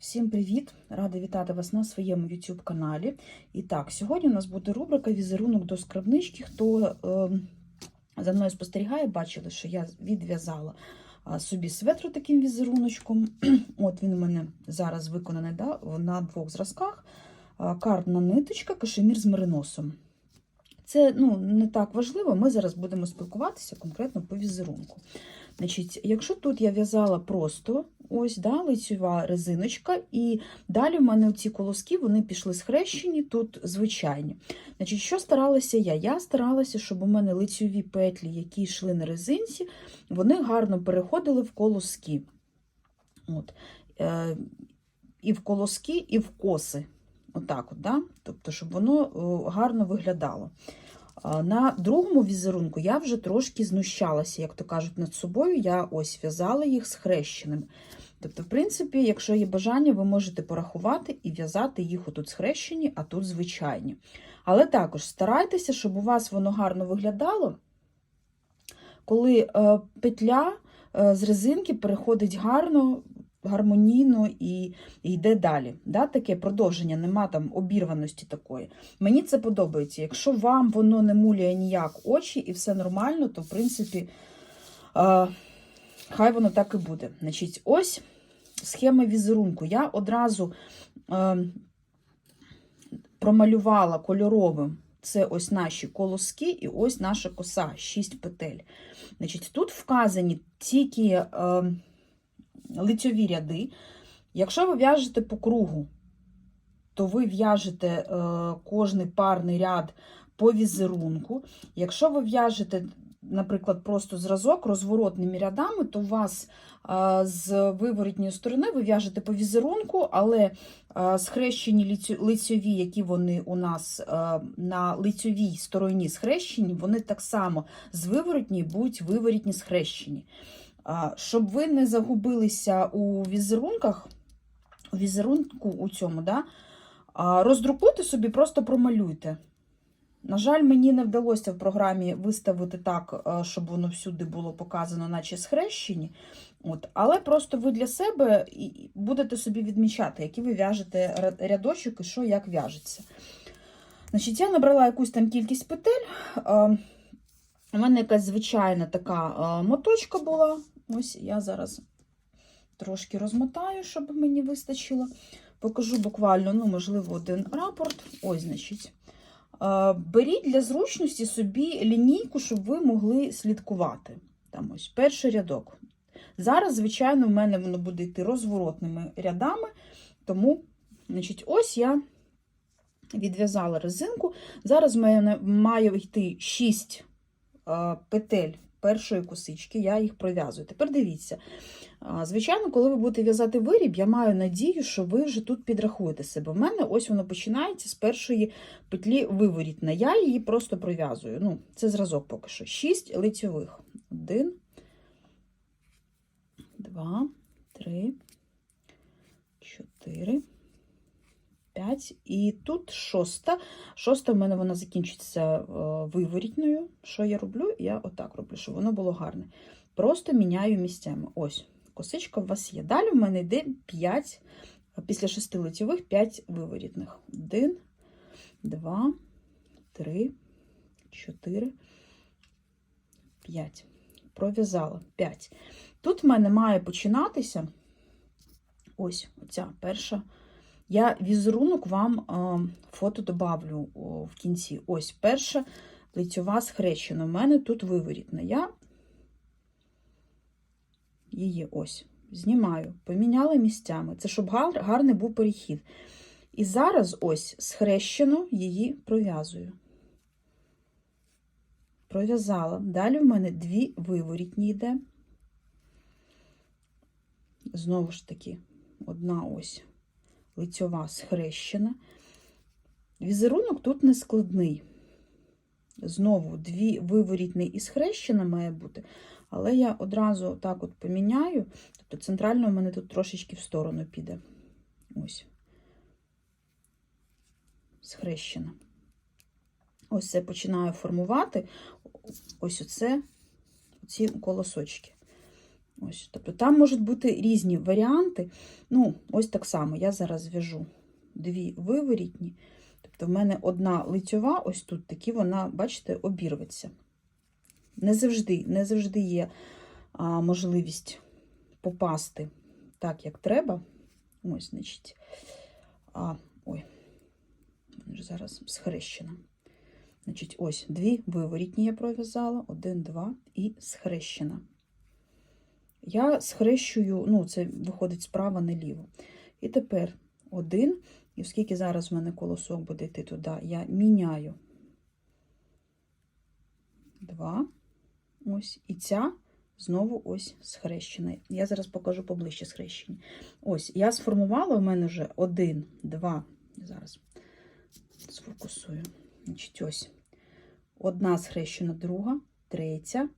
Всім привіт! Рада вітати вас на своєму YouTube каналі. І так, сьогодні у нас буде рубрика Візерунок до скрабнички. Хто е, за мною спостерігає, бачили, що я відв'язала собі светру таким візеруночком. От він у мене зараз виконаний да, на двох зразках. Картна ниточка, кашемір з мериносом. Це ну, не так важливо, ми зараз будемо спілкуватися конкретно по візерунку. Значить, Якщо тут я в'язала просто ось да, лицьова резиночка, і далі в мене ці колоски вони пішли схрещені, тут звичайні. Значить, Що старалася я? Я старалася, щоб у мене лицьові петлі, які йшли на резинці, вони гарно переходили в колоски. От. Е, І в колоски, і в коси. Отак, от, да? тобто, щоб воно гарно виглядало. На другому візерунку я вже трошки знущалася, як то кажуть, над собою. Я ось в'язала їх схрещеним. Тобто, в принципі, якщо є бажання, ви можете порахувати і в'язати їх отут схрещені, а тут звичайні. Але також старайтеся, щоб у вас воно гарно виглядало, коли е, петля е, з резинки переходить гарно, гармонійно і, йде далі. Да? Таке продовження, нема там обірваності такої. Мені це подобається. Якщо вам воно не муляє ніяк очі і все нормально, то в принципі е, хай воно так і буде. Значить, ось схема візерунку. Я одразу е, промалювала кольоровим. Це ось наші колоски і ось наша коса, 6 петель. Значить, Тут вказані тільки е, лицьові ряди. Якщо ви в'яжете по кругу, то ви в'яжете е, кожний парний ряд по візерунку. Якщо ви в'яжете, наприклад, просто зразок розворотними рядами, то у вас е, з виворотньої сторони ви в'яжете по візерунку, але е, схрещені лицьові, які вони у нас на лицьовій стороні схрещені, вони так само з виворотньої будуть виворотні схрещені. Щоб ви не загубилися у візерунках, у візерунку у цьому, да, роздрукуйте собі, просто промалюйте. На жаль, мені не вдалося в програмі виставити так, е, щоб воно всюди було показано, наче схрещені. От. Але просто ви для себе будете собі відмічати, які ви в'яжете рядочок і що як в'яжеться. Значить, я набрала якусь там кількість петель. Е, У мене якась звичайна така е, моточка була. Ось я зараз трошки розмотаю, щоб мені вистачило. Покажу буквально, ну, можливо, один рапорт. Ось, значить. Беріть для зручності собі лінійку, щоб ви могли слідкувати. Там ось перший рядок. Зараз, звичайно, в мене воно буде йти розворотними рядами, тому, значить, ось я відв'язала резинку. Зараз в мене має йти 6 е, петель першої косички, я їх пров'язую. Тепер дивіться. Звичайно, коли ви будете в'язати виріб, я маю надію, що ви вже тут підрахуєте себе. У мене ось воно починається з першої петлі виворітна. Я її просто пров'язую. Ну, це зразок поки що. Шість лицьових. Один, два, три, чотири. 5. І тут шоста. Шоста в мене вона закінчиться е, виворітною. Що я роблю? Я отак роблю, щоб воно було гарне. Просто міняю місцями. Ось, косичка у вас є. Далі в мене йде 5, після 6 лицьових 5 виворітних. 1, 2, 3, 4, 5. Пров'язала 5. Тут в мене має починатися ось оця перша. Я візерунок вам е, фото добавлю в кінці. Ось перша лицьова схрещена. У мене тут виворітна. Я її ось знімаю, поміняла місцями. Це щоб гар, гарний був перехід. І зараз ось схрещено її пров'язую. Пров'язала. Далі в мене дві виворітні йде. Знову ж таки, одна ось лицьова схрещена. Візерунок тут не складний. Знову дві виворітні і схрещена має бути, але я одразу так от поміняю, тобто центрально у мене тут трошечки в сторону піде. Ось. Схрещена. Ось це починаю формувати. Ось оце, ці колосочки. Ось, тобто там можуть бути різні варіанти. Ну, ось так само. Я зараз зв'яжу дві виворітні. Тобто, в мене одна лицьова, ось тут такі вона, бачите, обірветься. Не завжди, не завжди є а, можливість попасти так, як треба. Ось, значить, а, ой, зараз схрещена. Значить, ось дві виворітні я пров'язала, один, два і схрещена. Я схрещую, ну, це виходить справа наліво. І тепер один, і оскільки зараз в мене колосок буде йти туди, я міняю два. Ось, і ця знову ось схрещена. Я зараз покажу поближче схрещені. Ось, я сформувала, у мене вже один, два. Зараз сфокусую. Значить, ось. Одна схрещена, друга, третя,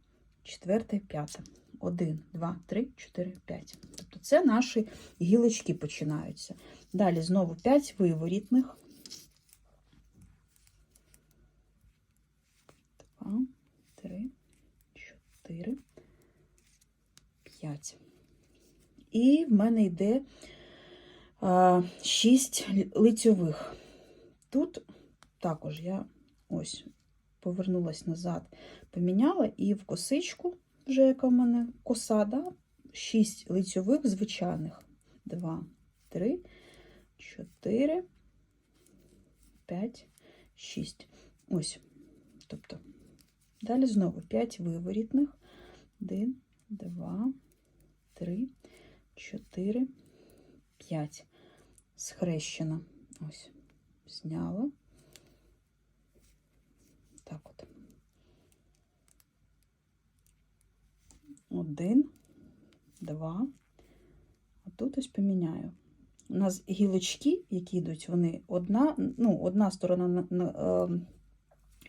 четверта і п'ята. Один, два, три, чотири, п'ять. Тобто це наші гілочки починаються. Далі знову 5 виворітних. Два, три, чотири, п'ять. І в мене йде а, 6 лицьових. Тут також я ось повернулась назад, поміняла, і в косичку, вже яка в мене коса, да? 6 лицьових звичайних. 2, 3, 4, 5, 6. Ось. Тобто, далі знову 5 виворітних. 1, 2, 3, 4, 5. Схрещена. Ось. Зняла. Так от. Один, два. А тут ось поміняю. У нас гілочки, які йдуть, вони одна, ну, одна сторона на, на, е,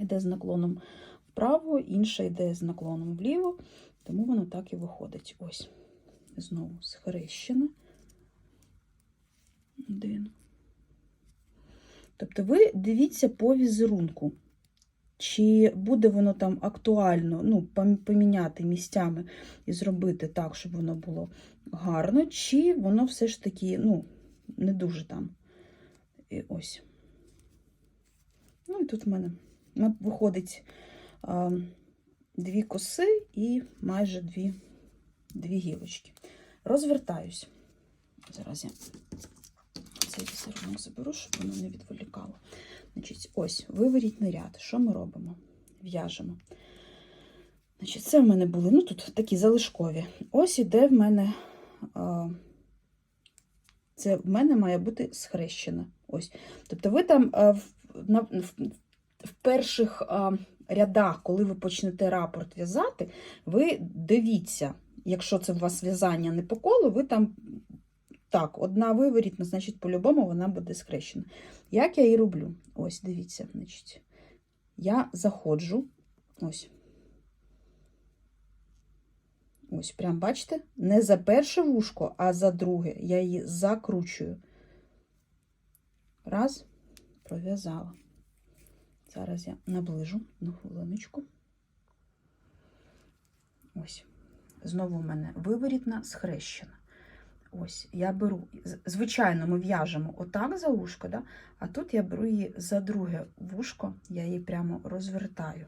йде з наклоном вправо, інша йде з наклоном вліво, тому воно так і виходить. Ось. Знову схрещена. Один. Тобто ви дивіться по візерунку, чи буде воно там актуально ну, поміняти місцями і зробити так, щоб воно було гарно, чи воно все ж таки ну, не дуже там. І ось. Ну і тут в мене виходить а, дві коси і майже дві, дві гілочки. Розвертаюсь. Зараз я цей візерунок заберу, щоб воно не відволікало. Значить, ось, виворітний ряд. Що ми робимо? В'яжемо. Значить, це в мене були, ну тут такі залишкові. Ось іде в мене, це в мене має бути схрещена. Ось. Тобто ви там в, на, в, в перших рядах, коли ви почнете рапорт в'язати, ви дивіться, якщо це у вас в'язання не по колу, ви там так, одна виворітна, значить, по-любому вона буде схрещена. Як я її роблю? Ось, дивіться, значить, я заходжу, ось. Ось, прям бачите, не за перше вушко, а за друге. Я її закручую. Раз, пров'язала. Зараз я наближу на хвилиночку. Ось. Знову в мене виворітна, схрещена. Ось, я беру, звичайно, ми в'яжемо отак за вушко, да? а тут я беру її за друге вушко, я її прямо розвертаю.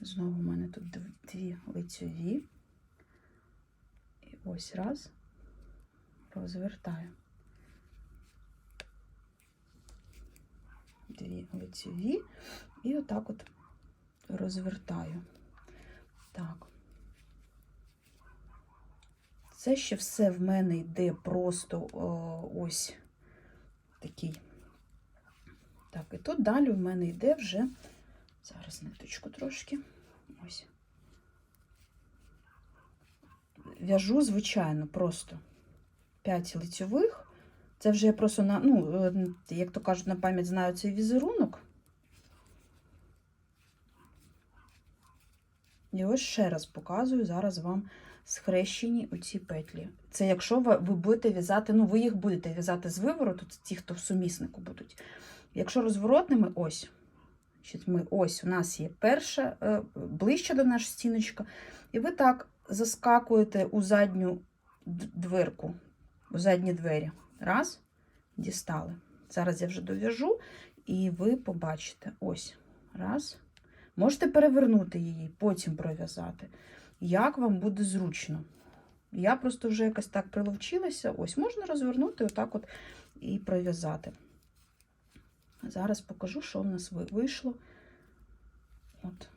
Знову в мене тут дві лицьові. І ось раз, розвертаю. Дві лицьові, і отак от розвертаю. Так. Це ще все в мене йде просто о, ось такий. Так, і тут далі в мене йде вже, зараз ниточку трошки. Ось. В'яжу, звичайно, просто 5 лицьових. Це вже я просто на, ну, е, як то кажуть, на пам'ять знаю цей візерунок. І ось ще раз показую зараз вам схрещені оці петлі. Це якщо ви, будете в'язати, ну ви їх будете в'язати з вивороту, це ті, хто в суміснику будуть. Якщо розворотними, ось. Ми, ось у нас є перша, е, ближче до наша стіночка. І ви так заскакуєте у задню дверку, у задні двері. Раз, дістали. Зараз я вже дов'яжу, і ви побачите. Ось. Раз. Можете перевернути її, потім пров'язати. Як вам буде зручно. Я просто вже якось так приловчилася. Ось, можна розвернути отак от і пров'язати. Зараз покажу, що в нас вийшло. От.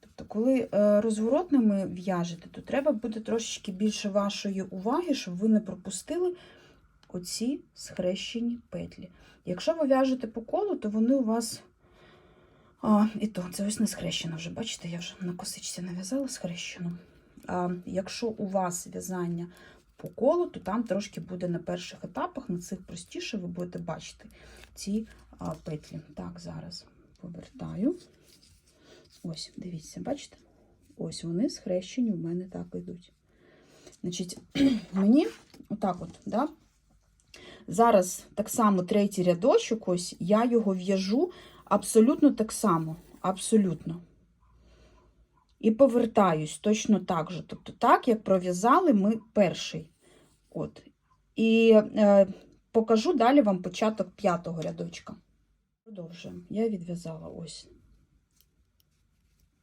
Тобто, коли е, розворотними в'яжете, то треба буде трошечки більше вашої уваги, щоб ви не пропустили оці схрещені петлі. Якщо ви в'яжете по колу, то вони у вас. А, і то, це ось не схрещено вже. Бачите, я вже на косичці нав'язала схрещену. А якщо у вас в'язання по колу, то там трошки буде на перших етапах, на цих простіше ви будете бачити ці а, петлі. Так, зараз повертаю. Ось, дивіться, бачите? Ось вони схрещені у мене так йдуть. Значить, мені отак от, да? Зараз так само третій рядочок, ось я його в'яжу абсолютно так само. Абсолютно. І повертаюсь точно так же. Тобто, так, як пров'язали ми перший. От. І е, покажу далі вам початок п'ятого рядочка. Продовжуємо. Я відв'язала ось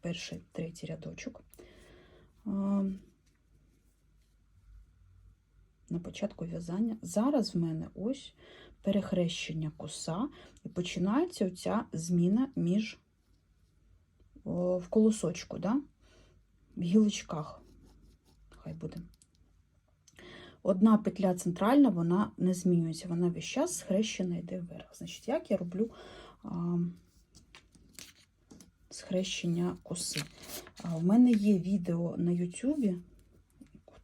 перший, третій рядочок. На початку в'язання. Зараз в мене ось перехрещення коса, і починається оця зміна між о, в колосочку, да? в гілочках. Хай буде. Одна петля центральна, вона не змінюється, вона весь час схрещена йде вверх. Значить, як я роблю а, схрещення коси? А, в мене є відео на Ютубі.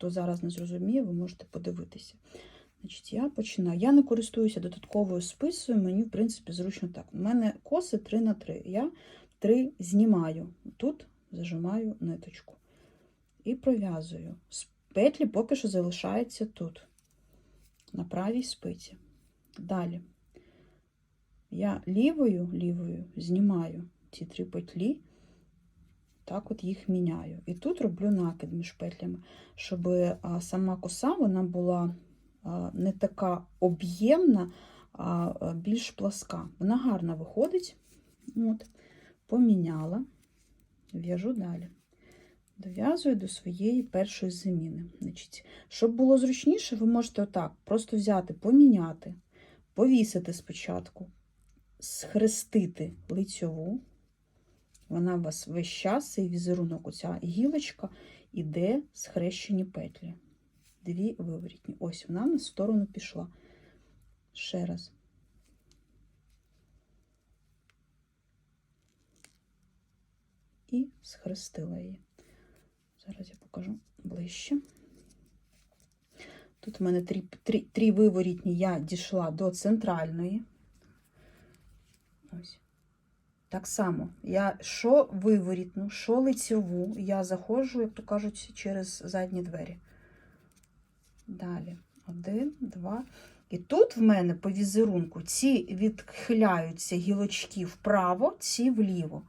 Хто зараз не зрозуміє, ви можете подивитися. Значить, я починаю. Я не користуюся додатковою списою, мені, в принципі, зручно так. У мене коси 3 на 3. Я 3 знімаю. Тут зажимаю ниточку. І пров'язую. Петлі поки що залишаються тут, на правій спиці. Далі я лівою лівою знімаю ці три петлі, так от їх міняю. І тут роблю накид між петлями, щоб сама коса вона була не така об'ємна, а більш пласка. Вона гарно виходить. От, Поміняла, в'яжу далі. Дов'язую до своєї першої заміни. Значить, щоб було зручніше, ви можете отак просто взяти, поміняти, повісити спочатку, схрестити лицьову. Вона у вас весь час, цей візерунок, оця гілочка, іде схрещені петлі. Дві виворітні. Ось вона на сторону пішла. Ще раз. І схрестила її. Зараз я покажу ближче. Тут в мене три, три, три виворітні, я дійшла до центральної. Ось. Так само, я що виворітну, що лицьову, я заходжу, як то кажуть, через задні двері. Далі. Один, два. І тут в мене по візерунку ці відхиляються гілочки вправо, ці вліво.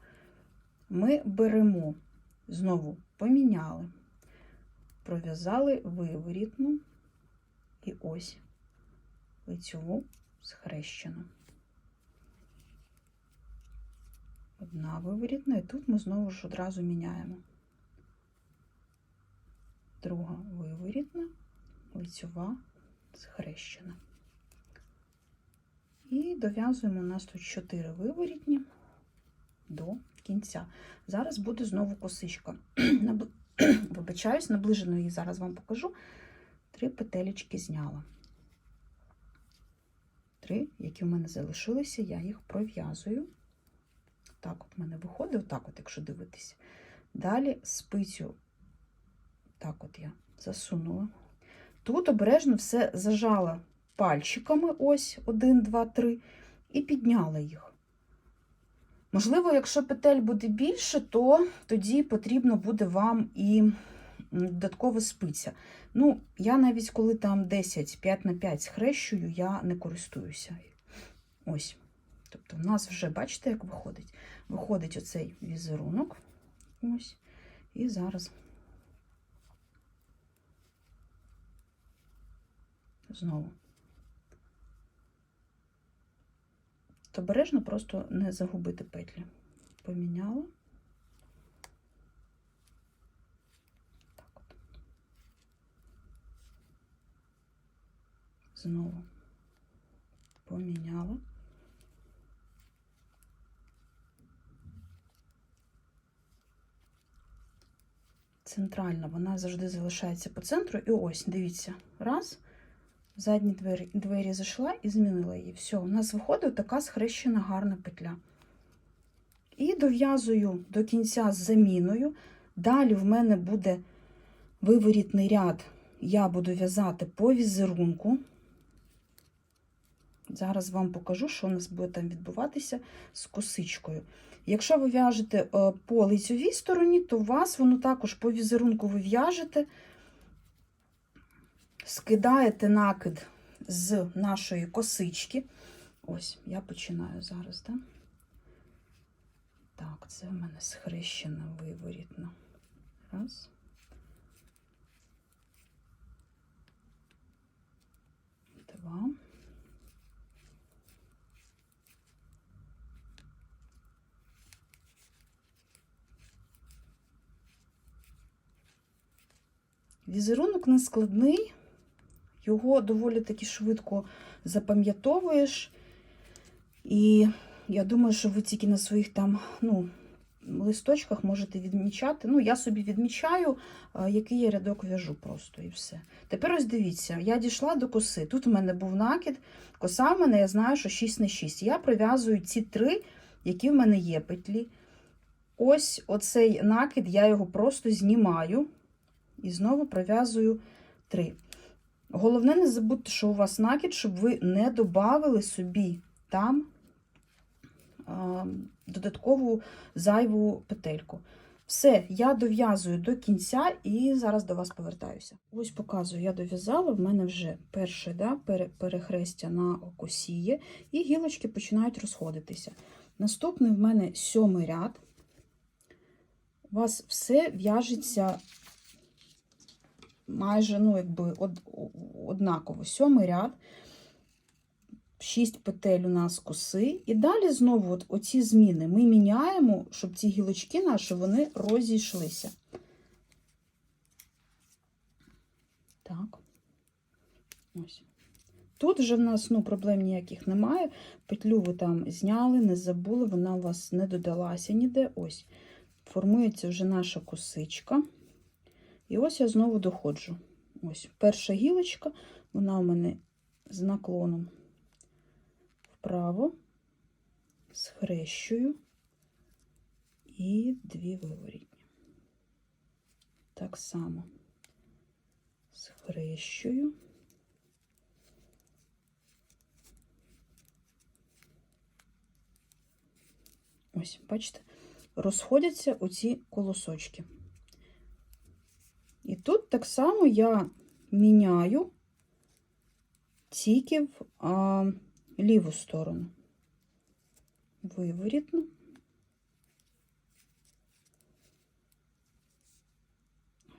Ми беремо, знову поміняли, пров'язали виворітну і ось лицьову схрещену. Одна виворітна, і тут ми знову ж одразу міняємо. Друга виворітна, лицьова схрещена. І дов'язуємо у нас тут 4 виворітні до кінця. Зараз буде знову косичка. Вибачаюсь, наближено її зараз вам покажу. Три петелечки зняла. Три, які в мене залишилися, я їх пров'язую. Так от в мене виходить, отак от, якщо дивитися. Далі спицю, так от я засунула. Тут обережно все зажала пальчиками, ось, один, два, три, і підняла їх. Можливо, якщо петель буде більше, то тоді потрібно буде вам і м, додаткова спиця. Ну, я навіть коли там 10, 5 на 5 схрещую, я не користуюся. Ось. Тобто, в нас вже, бачите, як виходить? Виходить оцей візерунок. Ось. І зараз знову. То просто не загубити петлі. Поміняла. Так от. Знову поміняла. Центральна, вона завжди залишається по центру. І ось, дивіться, раз, задні двері, двері зайшла і змінила її. Все, у нас виходить така схрещена гарна петля. І дов'язую до кінця з заміною. Далі в мене буде виворітний ряд, я буду в'язати по візерунку. Зараз вам покажу, що у нас буде там відбуватися з косичкою. Якщо ви в'яжете е, по лицьовій стороні, то у вас воно також по візерунку ви в'яжете, скидаєте накид з нашої косички. Ось, я починаю зараз, так? Так, це в мене схрещена виворітна. Раз. Два. Візерунок не складний, його доволі таки швидко запам'ятовуєш. І я думаю, що ви тільки на своїх там ну, листочках можете відмічати. Ну, я собі відмічаю, е, який я рядок в'яжу просто і все. Тепер ось дивіться, я дійшла до коси. Тут в мене був накид, коса в мене, я знаю, що 6 на 6. Я пров'язую ці три, які в мене є петлі. Ось оцей накид, я його просто знімаю. І знову пров'язую 3. Головне, не забудьте, що у вас накид, щоб ви не додали собі там додаткову зайву петельку. Все, я дов'язую до кінця і зараз до вас повертаюся. Ось показую, я дов'язала, в мене вже перше да, перехрестя на косі і гілочки починають розходитися. Наступний в мене сьомий ряд. У вас все в'яжеться майже ну, якби од, однаково. Сьомий ряд, 6 петель у нас коси. І далі знову от оці зміни ми міняємо, щоб ці гілочки наші вони розійшлися. Так, ось. Тут вже в нас ну, проблем ніяких немає. Петлю ви там зняли, не забули, вона у вас не додалася ніде. Ось. Формується вже наша косичка. І ось я знову доходжу. Ось перша гілочка, вона у мене з наклоном вправо, схрещую і дві виворітні. Так само схрещую. Ось, бачите, розходяться оці колосочки. І тут так само я міняю тільки в а, ліву сторону. Виворітно.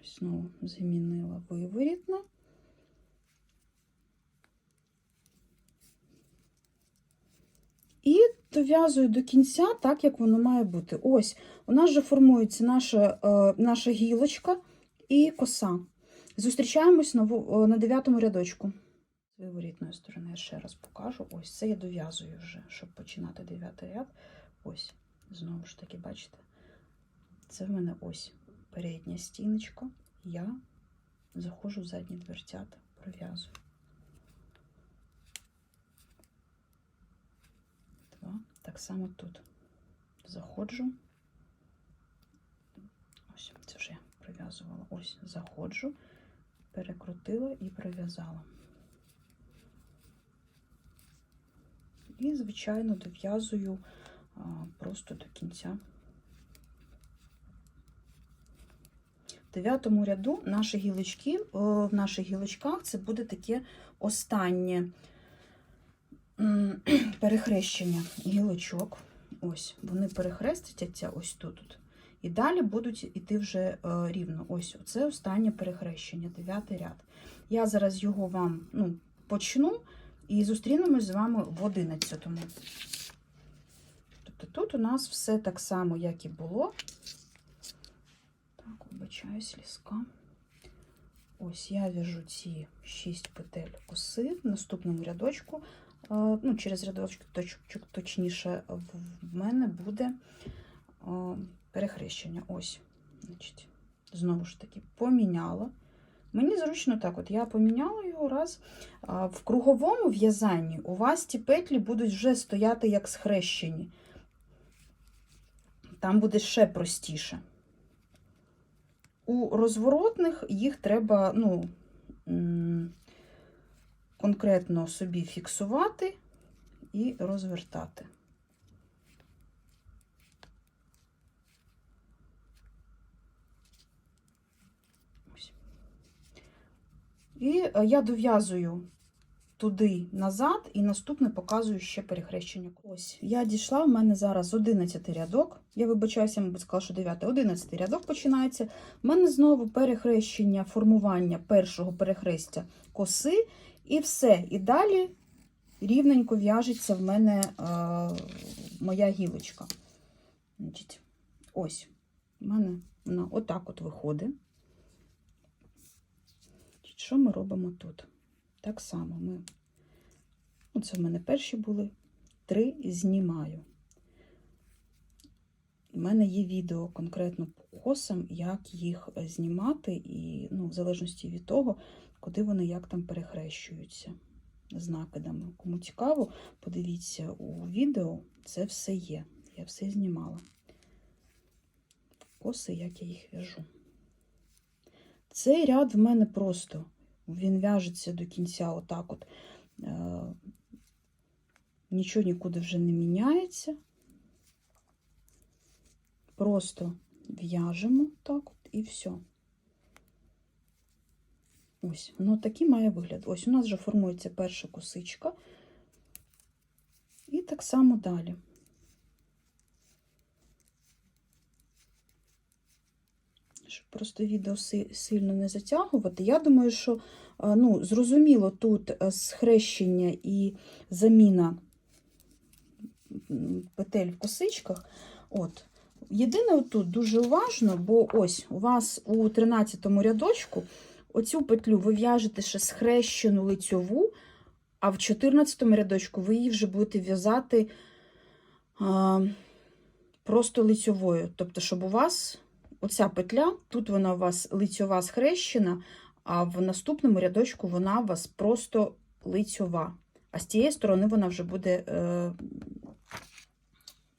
Знову замінила виворітно. І дов'язую до кінця так, як воно має бути. Ось, у нас вже формується наша, е, наша гілочка і коса. Зустрічаємось на на дев'ятому рядочку. З виворітної сторони я ще раз покажу. Ось це я дов'язую вже, щоб починати дев'ятий ряд. Ось, знову ж таки, бачите? Це в мене ось передня стіночка. Я заходжу в задні дверцята, пров'язую. Два. Так само тут заходжу. Ось, це вже я пров'язувала. Ось заходжу, перекрутила і пров'язала. І, звичайно, дов'язую просто до кінця. В дев'ятому ряду наші гілочки, в наших гілочках це буде таке останнє перехрещення гілочок. Ось, вони перехрестяться ось тут. І далі будуть іти вже е, рівно. Ось це останнє перехрещення, дев'ятий ряд. Я зараз його вам ну, почну і зустрінемось з вами в одинадцятому. Тобто тут у нас все так само, як і було. Так, вибачаюсь, ліска. Ось я в'яжу ці 6 петель коси в наступному рядочку. е, Ну, через рядочок точ, точ- точніше, в мене буде е, перехрещення. Ось, значить, знову ж таки, поміняла. Мені зручно так, от я поміняла його раз. В круговому в'язанні у вас ті петлі будуть вже стояти як схрещені. Там буде ще простіше. У розворотних їх треба ну, конкретно собі фіксувати і розвертати. І е, я дов'язую туди назад, і наступне показую ще перехрещення. Ось я дійшла. У мене зараз 11 рядок. Я вибачаюся, мабуть, сказала, що 9, 11 рядок починається. У мене знову перехрещення, формування першого перехрестя коси, і все. І далі рівненько в'яжеться в мене е, моя гілочка. Ось, у мене вона отак от виходить. Що ми робимо тут? Так само ми, ну, це в мене перші були, три знімаю. У мене є відео конкретно по косам, як їх е, знімати, і ну, в залежності від того, куди вони як там перехрещуються з накидами. Кому цікаво, подивіться у відео, це все є. Я все знімала. Коси, як я їх в'яжу. Цей ряд в мене просто він в'яжеться до кінця отак от. Е, нічого нікуди вже не міняється. Просто в'яжемо так от і все. Ось, воно такий має вигляд. Ось у нас вже формується перша косичка. І так само далі. Щоб просто відео сильно не затягувати. Я думаю, що ну, зрозуміло тут е, схрещення і заміна петель в косичках. От. Єдине тут дуже уважно, бо ось у вас у 13 рядочку оцю петлю ви в'яжете ще схрещену лицьову, а в 14 рядочку ви її вже будете в'язати просто лицьовою. Тобто, щоб у вас оця петля, тут вона у вас лицьова схрещена, а в наступному рядочку вона у вас просто лицьова. А з цієї сторони вона вже буде е,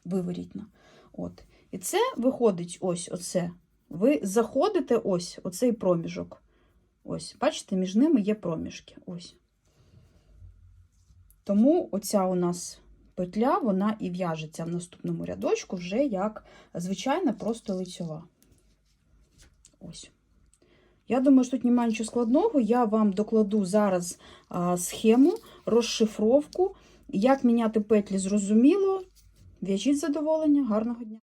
виворітна. От. І це виходить ось оце. Ви заходите ось оцей проміжок. Ось, бачите, між ними є проміжки. Ось. Тому оця у нас петля, вона і в'яжеться в наступному рядочку вже як звичайна просто лицьова. Ось. Я думаю, що тут немає нічого складного. Я вам докладу зараз схему, розшифровку. Як міняти петлі, зрозуміло. В'яжіть задоволення, гарного дня!